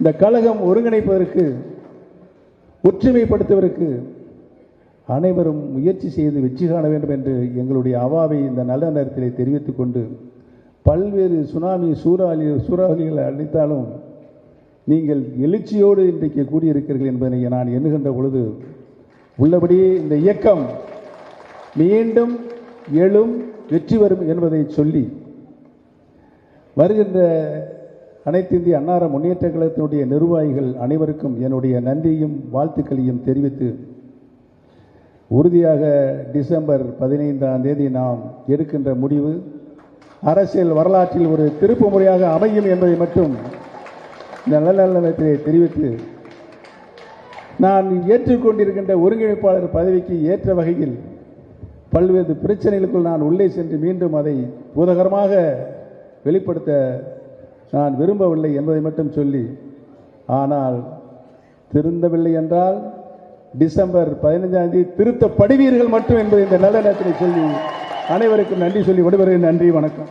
இந்த கழகம் ஒருங்கிணைப்பதற்கு ஒற்றுமைப்படுத்துவதற்கு அனைவரும் முயற்சி செய்து வெற்றி காண வேண்டும் என்று எங்களுடைய அவாவை இந்த நல்ல நேரத்தில் தெரிவித்துக் கொண்டு பல்வேறு சுனாமி சூறாவளி சூறாவளிகளை அளித்தாலும் நீங்கள் எழுச்சியோடு இன்றைக்கு கூடியிருக்கிறீர்கள் என்பதை நான் எண்ணுகின்ற பொழுது உள்ளபடியே இந்த இயக்கம் மீண்டும் எழும் வெற்றி வரும் என்பதை சொல்லி வருகின்ற அனைத்து இந்திய அன்னார முன்னேற்ற கழகத்தினுடைய நிர்வாகிகள் அனைவருக்கும் என்னுடைய நன்றியும் வாழ்த்துக்களையும் தெரிவித்து உறுதியாக டிசம்பர் பதினைந்தாம் தேதி நாம் எடுக்கின்ற முடிவு. அரசியல் வரலாற்றில் ஒரு திருப்பு முறையாக அமையும் என்பதை மட்டும் இந்த நல்ல தெரிவித்து நான் ஏற்றுக்கொண்டிருக்கின்ற ஒருங்கிணைப்பாளர் பதவிக்கு ஏற்ற வகையில் பல்வேறு பிரச்சனைகளுக்குள் நான் உள்ளே சென்று மீண்டும் அதை பூதகரமாக வெளிப்படுத்த நான் விரும்பவில்லை என்பதை மட்டும் சொல்லி ஆனால் திருந்தவில்லை என்றால் டிசம்பர் பதினைஞ்சாம் தேதி திருத்தப்படுவீர்கள் மட்டும் என்பதை இந்த நல்ல நேரத்தில் சொல்லி அனைவருக்கும் நன்றி சொல்லி விடுவதை நன்றி வணக்கம்.